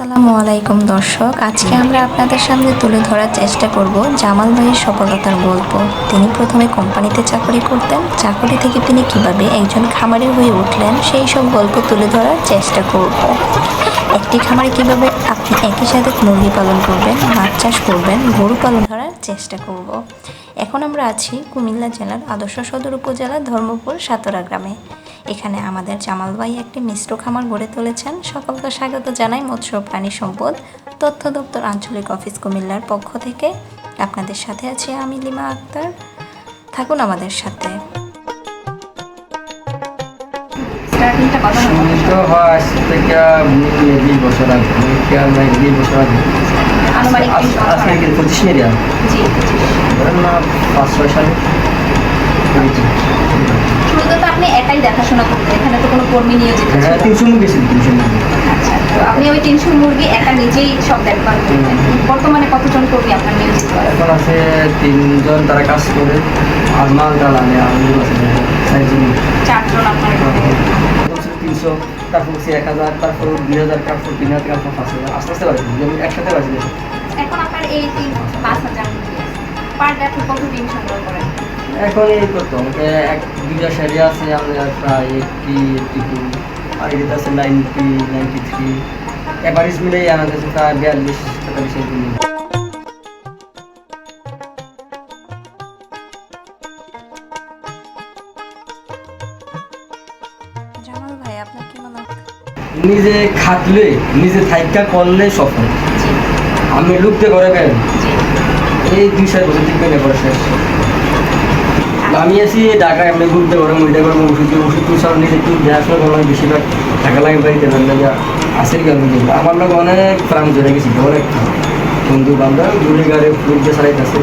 আসসালামু আলাইকুম দর্শক, আজকে আমরা আপনাদের সামনে তুলে ধরার চেষ্টা করব জামাল ভাইয়ের সফলতার গল্প। তিনি প্রথমে কোম্পানিতে চাকরি করতেন, চাকরি থেকে তিনি কীভাবে একজন খামারি হয়ে উঠলেন সেই সব গল্প তুলে ধরার চেষ্টা করব। একটি খামারে কীভাবে আপনি একই সাথে মুরগি পালন করবেন, মাছ চাষ করবেন, গরু পালন ধরার চেষ্টা করব। এখন আমরা আছি কুমিল্লা জেলার আদর্শ সদর উপজেলার ধর্মপুর সাতরা গ্রামে। এখানে আমাদের জামাল ভাই একটি মিশ্র খামার গড়ে তুলেছেন। সকলকে স্বাগত জানাই মৎস্য প্রাণী সম্পদ তথ্য দপ্তর আঞ্চলিক অফিস কুমিল্লার পক্ষ থেকে। আপনাদের সাথে আছি আমি লিমা আক্তার। থাকুন আমাদের সাথে। হয় পঁচিশ পাঁচ ছয় সালে। করেছি। তো আপনি একাই দেখাশোনা করতেন এখানে তো কোনো কর্মী নিয়োজিত ছিল হ্যাঁ। তিনশো গেছিল তিনশো আচ্ছা তো আপনি ওই তিনশো মুরগি একা নিজেই সব দেখভাল করতেন। বর্তমানে কতজন কর্মী আপনার নিয়োজিত? এখন আছে তিনজন তারা কাজ করে আর মাল ডাল আনে আর লোক আছে চারজন। চারজন আপনার তিনশো তারপর হচ্ছে এক হাজার তারপর দুই হাজার তারপর তিন হাজার তারপর পাঁচ হাজার আস্তে আস্তে বাড়ছে যেমন একসাথে বাড়ছে। এখন আপনার এই তিন পাঁচ হাজার পার ডে আপনি কত ডিম সংগ্রহ করেন? এখন এই করতো এক দুইটা শাড়ি আছে আমাদের প্রায় এইটটি এইটটি টু আর এটা আছে নাইনটি নাইনটি থ্রি অ্যাভারেজ মিলেই আমাদের কাছে প্রায় বিয়াল্লিশ তেতাল্লিশ নিজে খাটলে নিজে থাইকা করলে সফল। আমি লুকতে করে এই দুই চার বছর শেষ। আমি আছি ঢাকা এমনি ঘুরতে পারব মুইটা করব ওষুধ ওষুধ তো সব নিজে একটু দেখাশোনা করলাম বেশিরভাগ টাকা লাগে বাড়িতে লাগে আসের কেন আমার লোক অনেক প্রাণ জড়ে গেছি অনেক বন্ধু বান্ধব দূরে গাড়ি দিয়ে চালাইতেছে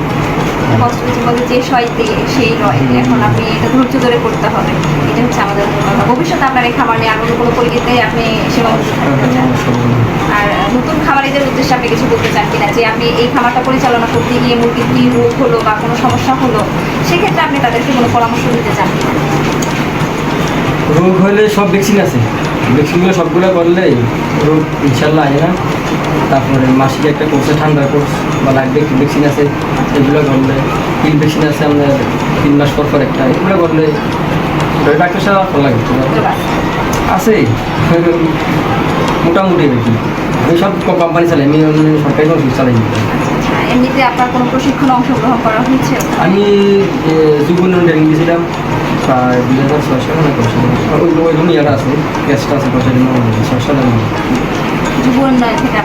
কষ্ট হচ্ছে যে সয়তে সেই রয়। এখন আপনি এটা ধৈর্য ধরে করতে হবে। এটা হচ্ছে আমাদের। ভবিষ্যতে আপনার এই খাবার নিয়ে আরও কোনো পরিচিতে আপনি সীমাবদ্ধ থাকতে চান আর নতুন খামারিদের উদ্দেশ্যে আপনি কিছু বলতে চান কিনা যে আপনি এই খামারটা পরিচালনা করতে গিয়ে মুরগির কি রোগ হলো বা কোনো সমস্যা হলো সেক্ষেত্রে আপনি তাদেরকে কোনো পরামর্শ দিতে চান? কিনা রোগ হলে সব ভ্যাকসিন আছে। ভ্যাকসিনগুলো সবগুলো করলে রোগ ইনশাল্লাহ আসে না। তারপরে মাসিক একটা কোর্সে ঠান্ডা কোর্স বা লাইফ ভ্যাকসিন আছে এগুলো করলে পিল ভ্যাকসিন আছে আপনার তিন মাস পর পর একটা এগুলো করলে ডাক্তার সাহেব ভালো লাগে। আছে। মোটামুটি আর কি। আমি সব কোম্পানি চালাই আমি সরকারি ওষুধ চালাই এমনিতে আপনার কোনো প্রশিক্ষণ অংশগ্রহণ করা হয়েছে? আমি ট্রেনিং দিয়েছিলাম প্রায় দুই হাজার ছয় সালে না কত সালে ওই ওই ইয়ারা আছে গ্যাসটা আছে পয়সা দিন ছয় সালে যুব উন্নয়ন থেকে।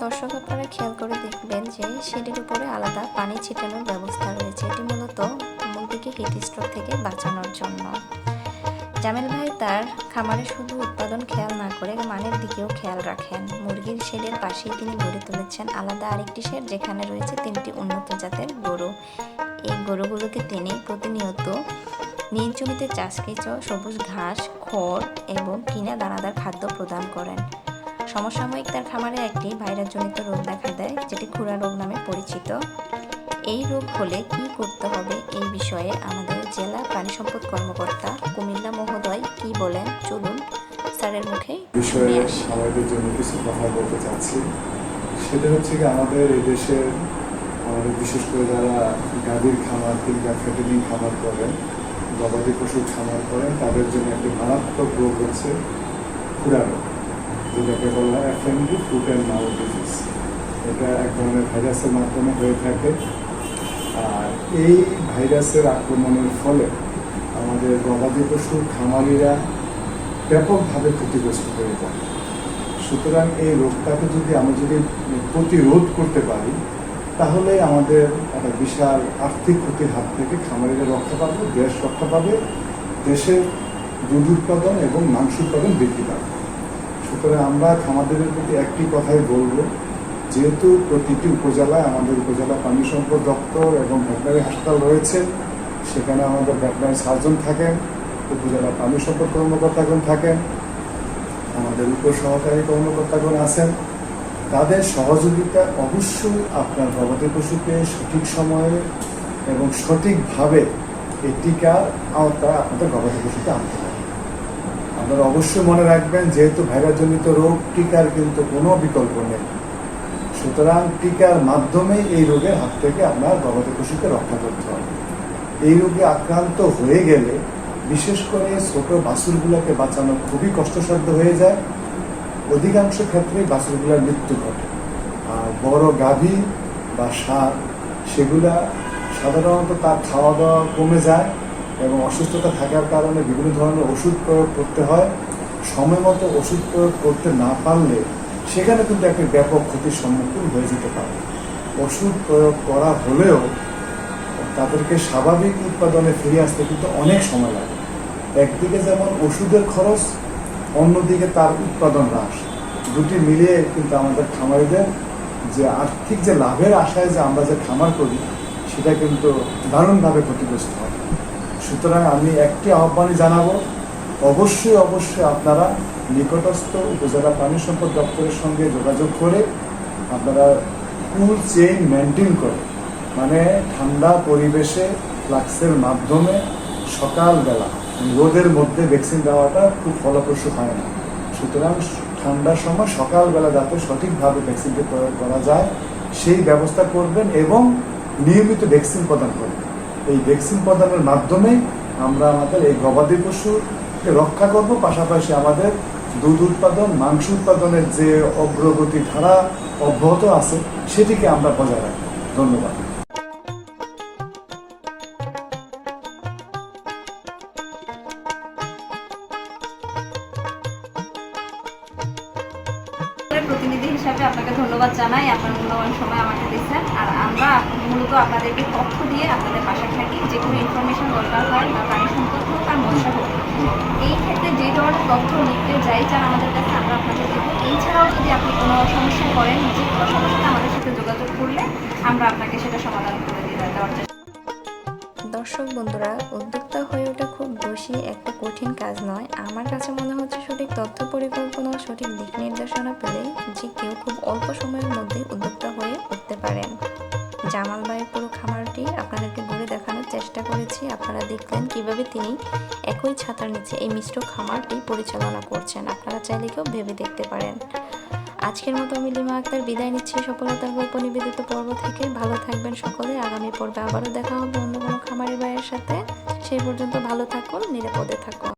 দর্শক আপনারা খেয়াল করে দেখবেন যে সেটির উপরে আলাদা পানি ছিটানোর ব্যবস্থা রয়েছে। এটি মূলত মুরগিকে হিট স্ট্রোক থেকে বাঁচানোর জন্য। জামেল ভাই তার খামারে শুধু উৎপাদন খেয়াল না করে মানের দিকেও খেয়াল রাখেন। মুরগির শেডের পাশেই তিনি গড়ে তুলেছেন আলাদা আরেকটি শেড, যেখানে রয়েছে তিনটি উন্নত জাতের গরু। এই গরুগুলোকে তিনি প্রতিনিয়ত নিজ জমিতে চাষকৃত সবুজ ঘাস, খড় এবং কিনা দানাদার খাদ্য প্রদান করেন। সমসাময়িক তার খামারে একটি ভাইরাসজনিত রোগ দেখা দেয়, যেটি খুরা রোগ নামে পরিচিত। এই রোগ হলে কি করতে হবে এই বিষয়ে আমাদের জেলা প্রাণী সম্পদ কর্মকর্তা কুমিল্লা মহোদয় কি বলেন? চলুন স্যারের মুখে বিষয়ে আমাদের জন্য কিছু কথা বলতে চাচ্ছি। সেটা হচ্ছে কি আমাদের এই দেশে আমাদের বিশেষ করে যারা গাভীর খামার কিংবা ফ্যাটেনিং খামার করেন গবাদি পশুর খামার করেন তাদের জন্য একটি মারাত্মক রোগ হচ্ছে খুরা রোগ যেটাকে বলা হয় FMD foot and mouth disease. এটা এক ধরনের ভাইরাসের মাধ্যমে হয়ে থাকে। আর এই ভাইরাসের আক্রমণের ফলে আমাদের গবাদি পশুর খামারিরা ব্যাপকভাবে ক্ষতিগ্রস্ত হয়ে যায়। সুতরাং এই রোগটাকে যদি আমি যদি প্রতিরোধ করতে পারি, তাহলে আমাদের একটা বিশাল আর্থিক ক্ষতির হাত থেকে খামারিরা রক্ষা পাবে, দেশ রক্ষা পাবে, দেশের দুধ উৎপাদন এবং মাংস উৎপাদন বৃদ্ধি পাবে। সুতরাং আমরা খামারদের প্রতি একটি কথাই বলব যেহেতু প্রতিটি উপজেলায় আমাদের উপজেলা প্রাণী সম্পদ দপ্তর এবং ভেটেনারি হাসপাতাল রয়েছে, সেখানে আমাদের ভেটেনারি সার্জন থাকেন, উপজেলা প্রাণী সম্পদ কর্মকর্তাগণ থাকেন, আমাদের উপসহকারী কর্মকর্তাগণ আছেন। তাদের সহযোগিতা অবশ্যই আপনার গবাদি পশুকে সঠিক সময়ে এবং সঠিকভাবে এই টিকার আওতায় আপনাদের গবাদি পশুকে আনতে হবে আপনারা অবশ্যই মনে রাখবেন, যেহেতু ভাইরাসজনিত রোগ, টিকার কিন্তু কোনো বিকল্প নেই। সুতরাং টিকার মাধ্যমে এই রোগের হাত থেকে আপনার গবাদি পশুকে রক্ষা করতে হবে এই রোগে আক্রান্ত হয়ে গেলে, বিশেষ করে ছোট বাছুরগুলোকে বাঁচানো খুবই কষ্টসাধ্য হয়ে যায়। অধিকাংশ ক্ষেত্রেই বাছুরগুলোর মৃত্যু ঘটে। আর বড় গাভী বা সার, সেগুলা সাধারণত তার খাওয়া দাওয়া কমে যায় এবং অসুস্থতা থাকার কারণে বিভিন্ন ধরনের ওষুধ প্রয়োগ করতে হয়। সময় মতো ওষুধ প্রয়োগ করতে না পারলে সেখানে কিন্তু একটি ব্যাপক ক্ষতির সম্মুখীন হয়ে যেতে পারে। ওষুধ প্রয়োগ করা হলেও তাদেরকে স্বাভাবিক উৎপাদনে ফিরে আসতে কিন্তু অনেক সময় লাগে। একদিকে যেমন ওষুধের খরচ, অন্যদিকে তার উৎপাদন হ্রাস। দুটি মিলিয়ে কিন্তু আমাদের খামারিদের যে আর্থিক যে লাভের আশায় যে আমরা যে খামার করি, সেটা কিন্তু দারুণভাবে ক্ষতিগ্রস্ত হয়। সুতরাং আমি একটি আহ্বানই জানাব অবশ্যই অবশ্যই আপনারা নিকটস্থ উপজেলা প্রাণী সম্পদ দপ্তরের সঙ্গে যোগাযোগ করে আপনারা কুল চেইন মেনটেন করে মানে ঠান্ডা পরিবেশে ফ্লাক্সের মাধ্যমে সকালবেলা রোদের মধ্যে ভ্যাকসিন দেওয়াটা খুব ফলপ্রসূ হয় না। সুতরাং ঠান্ডার সময় সকালবেলা যাতে সঠিকভাবে ভ্যাকসিনটি প্রয়োগ করা যায়, সেই ব্যবস্থা করবেন এবং নিয়মিত ভ্যাকসিন প্রদান করবেন। এই ভ্যাকসিন প্রদানের মাধ্যমে আমরা আমাদের এই গবাদি পশুকে রক্ষা করব, পাশাপাশি আমাদের দুধ উৎপাদন, মাংস উৎপাদনের যে অগ্রগতি ধারা অব্যাহত আছে, সেটিকে আমরা বজায় রাখব। ধন্যবাদ। প্রতিনিধি হিসাবে আপনাকে ধন্যবাদ জানাই, আপনার মূল্যবান সময় আমাকে দিচ্ছেন আর আমরা মূলত আপনাদেরকে তথ্য দিয়ে আপনাদের পাশে থাকি যে কোনো ইনফরমেশন দরকার হয় বা প্রাণী সম্পদ হোক আর মৎস্য হোক। এই ক্ষেত্রে যে ধরনের তথ্য নিতে যাই চান আমাদের কাছে আমরা আপনাদের দেবো। এছাড়াও যদি আপনি কোনো সমস্যা করেন যে কোনো সমস্যাতে আমাদের সাথে যোগাযোগ করলে আমরা আপনাকে সেটা সমাধান করে দিয়ে দেওয়ার চেষ্টা দর্শক বন্ধুরা, উদ্যোক্তা হয়ে ওঠা খুব বেশি একটা কঠিন কাজ নয়। আমার কাছে মনে হচ্ছে সঠিক তথ্য পরিকল্পনা সঠিক দিক নির্দেশনা পেলেই যে কেউ খুব অল্প সময়ের মধ্যে উদ্যোক্তা হয়ে উঠতে পারেন। জামাল ভাইয়ের পুরো খামারটি আপনাদেরকে ঘুরে দেখানোর চেষ্টা করেছি। আপনারা দেখলেন কীভাবে তিনি একই ছাতার নিচে এই মিশ্র খামারটি পরিচালনা করছেন। আপনারা চাইলে কেউ ভেবে দেখতে পারেন। আজকের মতো আমি লিমা আক্তার বিদায় নিচ্ছি। সফলতার গল্প নিবেদিত পর্ব থেকে। ভালো থাকবেন সকলে। আগামী পর্বে আবারও দেখা হবে অন্য কোনো খামারের ভাইয়ের সাথে। সেই পর্যন্ত ভালো থাকুন, নিরাপদে থাকুন।